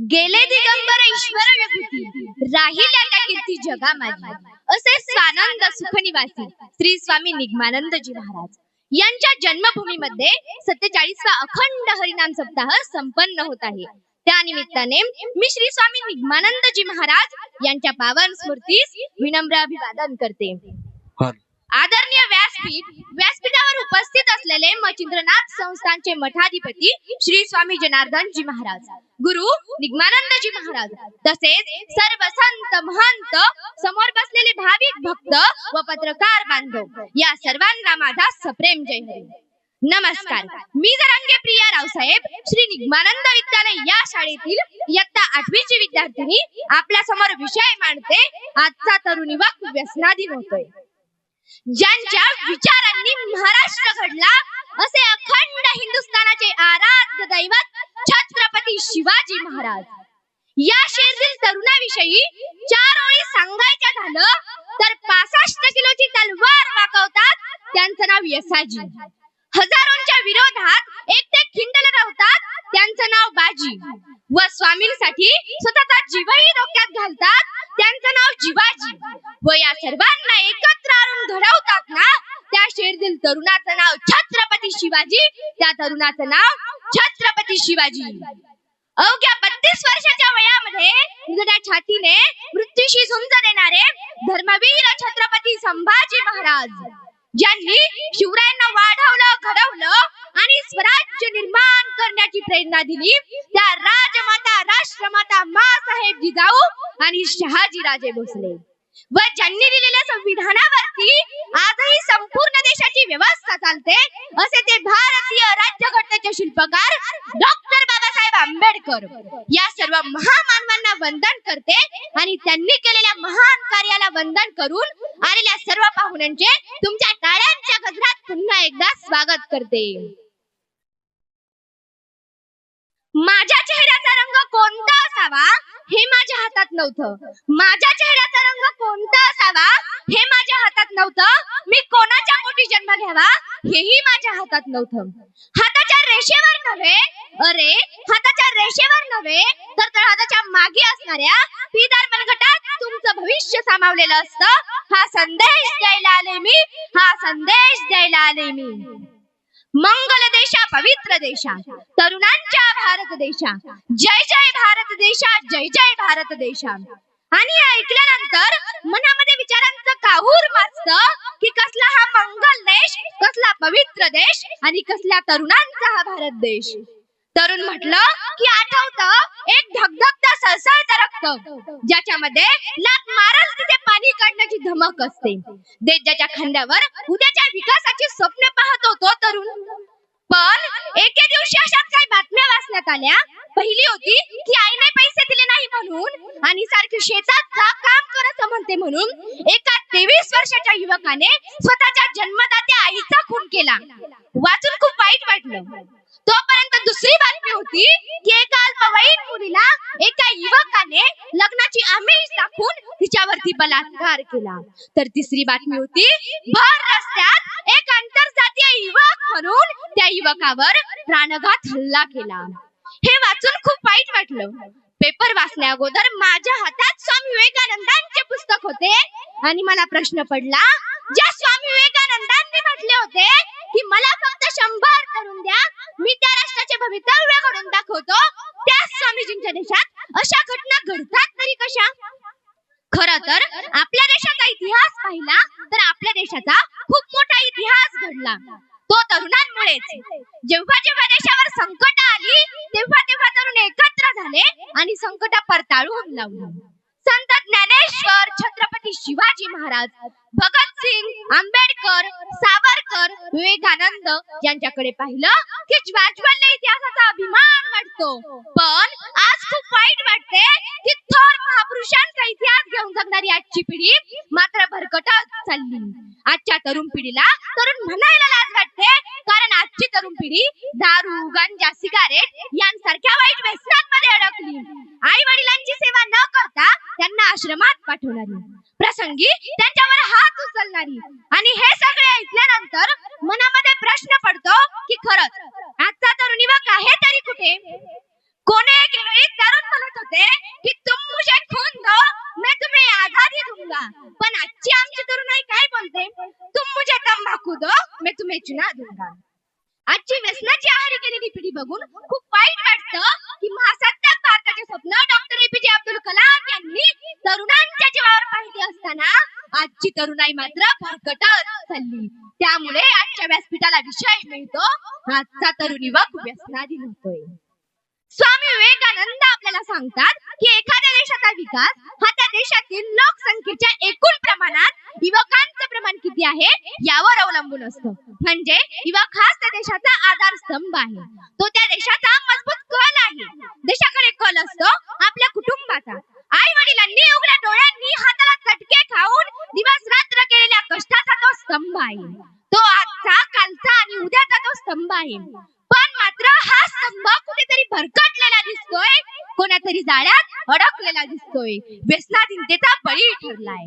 गेले दिगंबर ईश्वर विभूती राहिल्या त्या कीर्ती जगा माझी असे स्वानंद सुखनिवासी श्री स्वामी निगमानंदजी महाराज. यांच्या जन्मभूमीमध्ये सत्तेचाळीसवा अखंड हरिनाम सप्ताह संपन्न होत आहे. त्या निमित्ताने मी श्री स्वामी निगमानंदजी महाराज यांच्या पावन स्मृतीस विनम्र अभिवादन करते. आदरणीय व्यासपीठ. व्यासपीठावर उपस्थित असलेले मचिंद्रनाथ संस्थानचे मठाधिपती श्री स्वामी जनार्दनजी महाराज गुरु निगमानंदजी महाराज तसेच सर्व संत महंत समोर बसलेले भाविक भक्त व पत्रकार बांधव या सर्वांना माझा सप्रेम जय हरी नमस्कार. मी जरांगे प्रिया रावसाहेब श्री निगमानंद विद्यालय या शाळेतील इयत्ता आठवीची विद्यार्थिनी. आपल्यासमोर विषय मांडते. आजचा तरुणी वक्त व्यसनाधीन होतोय. ज्यांच्या विचारांनी महाराष्ट्र घडला असे अखंड हिंदुस्थानाचे आराध्य दैवत छत्रपती शिवाजी महाराज. या शेरील तरुणाविषयी चार ओळी सांगायच्या झालं तर पासष्ट किलोची तलवार वाकवतात त्यांचं नाव यसाजी. हजारोंच्या विरोधात एक ते खिंडल राहतात त्यांचं नाव बाजी. व स्वामींसाठी स्वतःचा जीवही धोक्यात घालतात त्यांचं नाव जिवाजी व या सर्वांना एकत्र आणून घडवतात ना त्या शेरदील तरुणाचं नाव छत्रपती शिवाजी त्या तरुणाचं नाव छत्रपती शिवाजी. अवघ्या बत्तीस वर्षाच्या वयामध्ये निगड्या छातीने मृत्यूशी झुंज देणारे धर्मवीर छत्रपती संभाजी महाराज ज्यांनी शिवरायांना वाढवलं घडवलं आणि स्वराज्य निर्माण करण्याची प्रेरणा दिली. त्या राजमाता राष्ट्रमाता मासाहेब जिजाऊ आणि शहाजी राजे भोसले. व ज्यांनी दिलेल्या संविधानावरती आजही संपूर्ण देशाची व्यवस्था चालते असे ते भारतीय राज्यघटनेचे शिल्पकार डॉक्टर बाबासाहेब आंबेडकर. या सर्व महामानवांना वंदन करते आणि त्यांनी केलेल्या महान कार्याला वंदन करून आलेल्या सर्व पाहुण्यांचे तुमच्या टाळ्यांच्या गजरात पुन्हा एकदा स्वागत करते. माझ्या चेहऱ्याचा रंग कोणता असावा हे माझ्या हातात नव्हतं. माझ्या चेहऱ्याचा रंग कोणता असावा हे माझ्या हातात नव्हतं. मी कोणाच्या पोटी जन्म घ्यावा हेही माझ्या हातात नव्हतं. हाताच्या रेषेवर नव्हे अरे हाताच्या रेषेवर नव्हे तर तर हाताच्या मागे असणाऱ्या पिदार मनगटात तुमचं भविष्य सामावलेलं असतं. हा संदेश द्यायला आले मी हा संदेश द्यायला आले मी. मंगल देशा पवित्र देशा तरुणांच्या भारत देशा जय जय भारत देशा जय जय भारत देशा. आणि ऐकल्यानंतर मनामध्ये विचारांचं काहूर माजत की कसला हा मंगल देश कसला पवित्र देश आणि कसल्या तरुणांचा हा भारत देश. तरुण म्हटलं की आठवत एक धगधगता सळसळतं रक्त ज्याच्यामध्ये लात मारल तिथे पाणी काढण्याची धमक असते. देश ज्याच्या खांद्यावर उद्याच्या विकासाची स्वप्न पाहतो तो तरुण. पण एके दिवशी अशाच काही बातम्या वाचण्यात आल्या. पहिली होती की आईने पैसे दिले नाही म्हणून आणि सारखी शेतात जा काम करत म्हणते म्हणून एका तेवीस वर्षाच्या युवकाने स्वतःच्या जन्मदात्या आईचा खून केला. वाचून खूप वाईट वाटलं. तोपर्यंत दुसरी बातमी होती की एका अल्पवयीन मुलीला एका युवकाने लग्नाची आमिष दाखवून तिच्यावरती बलात्कार केला. तर तिसरी बातमी होती भर रस्त्यात एक आंतरजातीय युवक म्हणून त्या युवकावर प्राणघात हल्ला केला. हे वाचून खूप वाईट वाटलं. पेपर वाचण्या अगोदर माझ्या हातात स्वामी विवेकानंदांचे पुस्तक होते. आणि मला प्रश्न पडला ज्या स्वामी विवेकानंदांनी म्हटले होते की मला फक्त शंभर करून द्या मी त्या राष्ट्राचे भवितव्य घडून दाखवतो त्या स्वामीजींच्या देशात अशा घटना घडतात तरी कशा खर तर आपल्या देशाचा इतिहास पाहिला तर आपल्या देशाचा खूप मोठा इतिहास घडला तो तरुणांमुळेच जेव्हा जेव्हा देशावर संकट आली तेव्हा तेव्हा तरुण एकत्र झाले आणि संकट परताळून लावली. संत ज्ञानेश्वर छत्रपती शिवाजी महाराज भगतसिंग आंबेडकर सावरकर विवेकानंद यांच्याकडे पाहिलं की ज्वाज्वल्य इतिहासाचा अभिमान वाटतो पण आज खूप वाईट वाटते की थोर महापुरुषांचा इतिहास घेऊन जगणारी आजची पिढी मात्र भरकटत चालली. आजच्या तरुण पिढीला तरुण म्हणायला आजची तरुण पिढी दारू गांजा सिगारेट यांसारख्या वाईट व्यसनांमध्ये अडकली. आई वडिलांची सेवा न करता त्यांना आश्रमात पाठवणारी. प्रसंगी त्यांच्यावर हात उचलणारी. आणि हे सगळे ऐकल्यानंतर मनामध्ये प्रश्न पडतो की खरंच आजचा तरुणी वा आहे तरी कुठे? कोणी एक वेळी तरुण म्हणत होते की तुम मुझे खून दो मैं तुम्हें आजादी दूंगा. पण आजची आमची तरुणाई काय बोलते? तुम मुझे तंबाखू दो मैं तुम्हें चुना दूंगा. आजची व्यसनाची आहारी गेलेली पिढी बघून खूप वाईट वाटतं की महासत्ताक भारताचे स्वप्न डॉक्टर एपीजे अब्दुल कलाम यांनी तरुणांच्या जीवावर पाहिले असताना आजची तरुणाई मात्र भरकटत चालली. त्यामुळे आजच्या व्यासपीठाला विषय मिळतो. आजचा तरुण युवक व्यसनाधीन होतोय. स्वामी विवेकानंद आपल्याला सांगतात की एखाद्या देशाचा विकास हा त्या देशातील लोकसंख्येच्या एकूण प्रमाणात युवकांचं प्रमाण किती आहे यावर अवलंबून असतं. म्हणजे युवक हाच त्या देशाचा आधारस्तंभ आहे. तो त्या देशाचा मजबूत कल आहे. देशाकडे कल असतो आपल्या कुटुंबाचा. आई वडिलांनी उघड्या डोळ्यांनी हाताला चटके खाऊन दिवस रात्र केलेल्या कष्टाचा तो स्तंभ आहे. तो आजचा कालचा आणि उद्याचा तो स्तंभ आहे पण मात्र हा स्तंभ कुठेतरी भरकटलेला दिसतोय कोणातरी जाळ्यात असतोय. दिसतोय व्यसनाधीनतेचा बळी ठरलाय.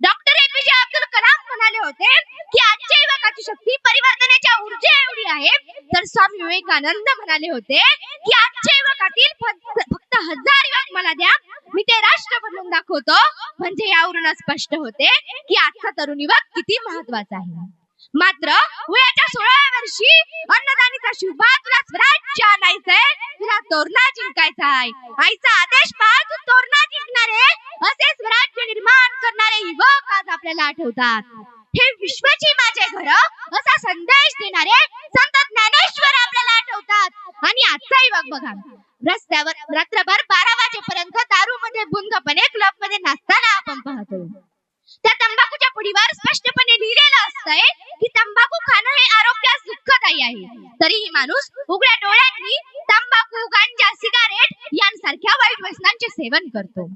डॉक्टर एपीजे अब्दुल कलाम म्हणाले होते की आजच्या युवकाची शक्ती परिवर्तनाच्या ऊर्जे एवढी आहे. तर स्वामी विवेकानंद म्हणाले होते की आजच्या युवकातील फक्त हजार युवक मला द्या. मी ते राष्ट्र बदलून दाखवतो. म्हणजे यावरून स्पष्ट होते की आजचा तरुण युवक किती महत्त्वाचा आहे. मात्र वयाच्या सोळाव्या वर्षी अन्नदानीचा शुभा तुला स्वराज्य आणायचंय. तुला तोरणा जिंकायचा आहे आईचा आदेश पाळ तू तोरणा जिंकणारे असे स्वराज्य निर्माण करणारे युवक आज आपल्याला आठवतात हे विश्वाची माझे घर असा संदेश देणारे संत ज्ञानेश्वर आपल्याला आठवतात. आणि आजचा युवक बघा. रस्त्यावर रात्रभर बारा वाजेपर्यंत दारू मध्ये बुंदपणे क्लबमध्ये नाचताना आपण पाहतो. त्या तंबाखूच्या पुडीवर स्पष्टपणे लिहिलेलं असतंय की तंबाखू खाणं हे आरोग्यास दुःखदायी आहे. तरीही माणूस उघड्या डोळ्यांनी तंबाखू गांजा सिगारेट यांसारख्या वाईट व्यसनांचे सेवन करतो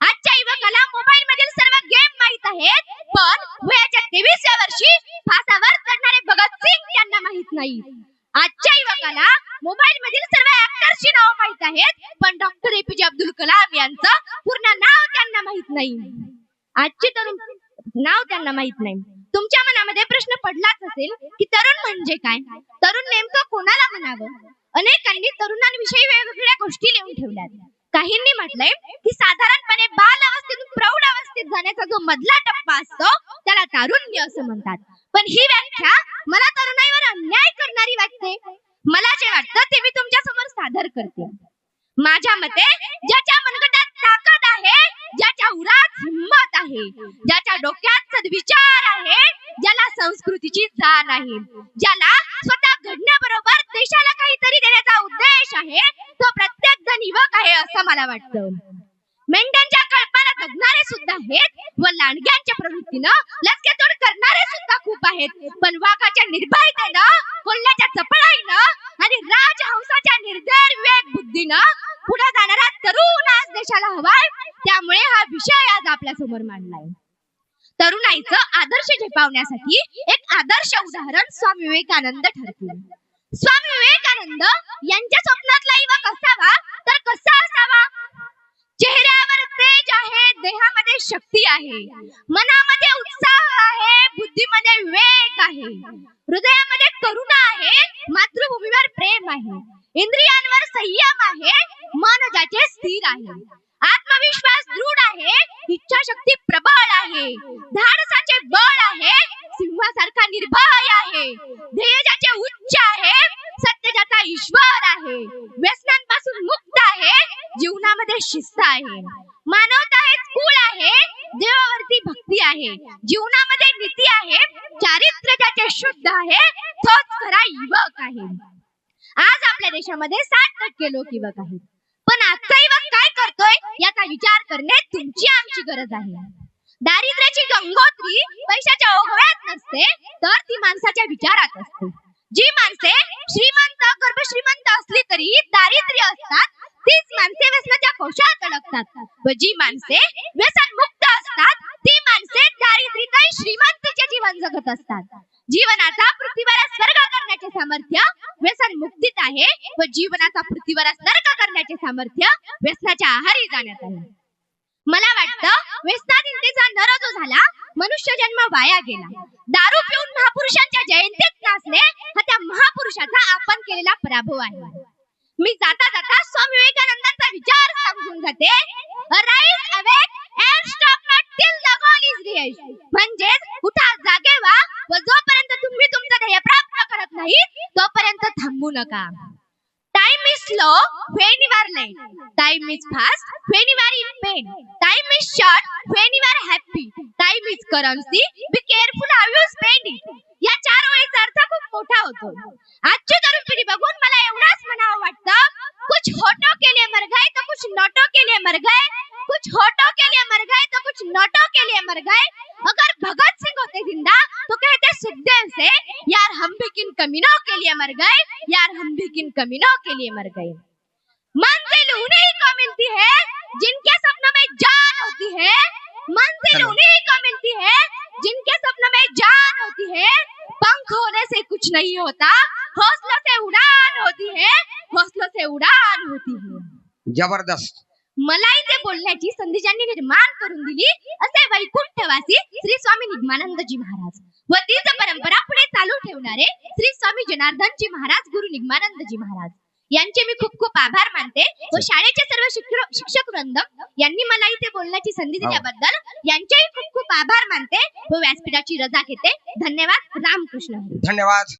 आजच्या युवकाला मोबाईल मधील सर्व गेम माहीत आहेत पण वयाच्या तेवीसव्या वर्षी फासावर चढणारे भगतसिंग यांना माहीत नाही. आजच्या युवकाला मोबाईल मधील सर्व ऍक्टर्सची नाव माहीत आहेत पण डॉक्टर एपीजे अब्दुल कलाम यांचं पूर्ण नाव त्यांना माहीत नाही. आजची तरुण नाव त्यांना माहीत नाही. तुमच्या मनामध्ये प्रश्न पडलाच असेल की तरुण म्हणजे काय? तरुण नेमकं कोणाला म्हणावं? अनेकांनी तरुणांविषयी वेगवेगळ्या गोष्टी लिहून ठेवल्या काहींनी म्हटलंय की साधारणपणे बाल जाण्याचा जो मधला टप्पा असतो त्याला तारुण्य असं म्हणतात. पण ही व्याख्या मला तरुणाईवर अन्याय करणारी वाटते. मला जे वाटतं ते मी तुमच्यासमोर सादर करते. माझ्या मते ज्याच्या मनगटात ताकद आहे ज्याच्या उरात हिंमत आहे ज्याच्या डोक्यात सद्विचार आहे ज्याला संस्कृतीची जाण आहे ज्याला स्वतः घडण्याबरोबर देशाला काहीतरी देण्याचा उद्देश आहे तो प्रत्येक जण युवक आहे असं मला वाटतं. मेंढ्यांच्या कळपाला जगणारे सुद्धा आहेत व लांडग्यांच्या प्रवृत्तीनं लचकेतोड करणारे सुद्धा खूप आहेत. पण वाघाच्या निर्भयतेनं कोल्ह्याच्या चपळाईनं आणि राजहंसाच्या निर्धार विवेक बुद्धीनं पुढे जाणारा तरुण आज देशाला हवाय. त्यामुळे हा विषय आज आपल्यासमोर मांडलाय. तरुणाईचं आदर्श झेपावण्यासाठी एक आदर्श उदाहरण स्वामी विवेकानंद ठरतील. स्वामी विवेकानंद यांच्या स्वप्नातला युवक असावा तर कसा असावा? चेहऱ्यावर तेज आहे देहामध्ये शक्ती आहे. मनामध्ये उत्साह आहे बुद्धीमध्ये विवेक आहे. हृदयामध्ये करुणा आहे मातृभूमीवर प्रेम आहे. इंद्रियांवर संयम आहे मन ज्याचे स्थिर आहे. आत्मविश्वास दृढ आहे इच्छाशक्ती प्रबळ आहे. धाडसाचे बळ आहे सिंहासारखा निर्भय आहे. ध्येय ज्याचे उच्च आहे सत्य ज्याचा ईश्वर आहे. व्यसनांपासून जीवनामध्ये शिस्त आहे. मानवता हे कुल आहे देवावरती भक्ती आहे. जीवनामध्ये नीती आहे चारित्र्य ज्याचे शुद्ध आहे तोच खरा युवक आहे. आज आपल्या देशामध्ये साठ टक्के लोक युवक आहेत. पण आजचा युवक काय करतोय याचा विचार करणे तुमची आमची गरज आहे. दारिद्र्याची गंगोत्री पैशाच्या ओघळ्यात नसते तर ती माणसाच्या विचारात असते. जी माणसे श्रीमंत गर्भ श्रीमंत असली तरी दारिद्र्य असतात तीच माणसे व्यसनाच्या कोशात अडकतात. व जी माणसे व्यसन मुक्त असतात ती माणसे दारिद्र्यातही श्रीमंतीचे जीवन जगत असतात. जीवनाचा पृथ्वीवर स्वर्ग करण्याचे सामर्थ्य व्यसन मुक्तीत आहे व जीवनाचा पृथ्वीवर स्वर्ग करण्याचे सामर्थ्य व्यसनाच्या आहारी जाण्यात आहे. मला वाटतं व्यसनाधीनतेचा नर जो झाला मनुष्य जन्म वाया गेला. दारू पिऊन महापुरुषांच्या जयंतीत नाचणे हा त्या महापुरुषाचा आपण केलेला पराभव आहे. मी जाता जाता स्वामी विवेकानंदांचा विचार समजून जाते. Rise awake and stop not till the goal is reached म्हणजेच उठा जागे व्हा व जोपर्यंत तुम्ही तुमचं ध्येय प्राप्त करत नाही तोपर्यंत थांबू नका. Time is slow when you are late time is fast when you are in pain time is short when you are happy time is currency be careful how you spend it या चार मोठा होतो. आजची तरुण पिढी बघून मला एवढंच म्हणावं वाटतं कुछ होटो के लिए मर गए तो कुछ नोटो के लिए मर गए. कुछ होटो के लिए मर गए तो कुछ नोटो के लिए मर गए. अगर भगत सिंह होते ज़िंदा तो कहते सुखदेव से यार हम भी किन कमीनों के लिए मर गए? यार हम भी किन कमीनों के लिए मर गए? मंजिल उन्हीं को मिलती है जिनके सपनों में जान होती है। मंजिल उन्हीं को मिलती है जिनके सपनों में जान होती है। पंख होने से कुछ नहीं होता। हौसलों से उड़ान होती है हौसलों से उड़ान होती है। जबरदस्त। मला इथे बोलण्याची संधी ज्यांनी निर्माण करून दिली असे वैकुंठवासी श्री स्वामी निगमानंदजी महाराज। व तीच परंपरा पुढे चालू ठेवणारे श्री स्वामी जनार्दनजी महाराज गुरु निगमानंदजी महाराज। यांचे मी खूप खूप आभार मानते. व शाळेचे सर्व शिक्षक शिक्षक वृंद यांनी मला इथे बोलण्याची संधी दिल्याबद्दल यांचेही खूप खूप आभार मानते. व व्यासपीठाची रजा घेते. धन्यवाद. रामकृष्ण. धन्यवाद.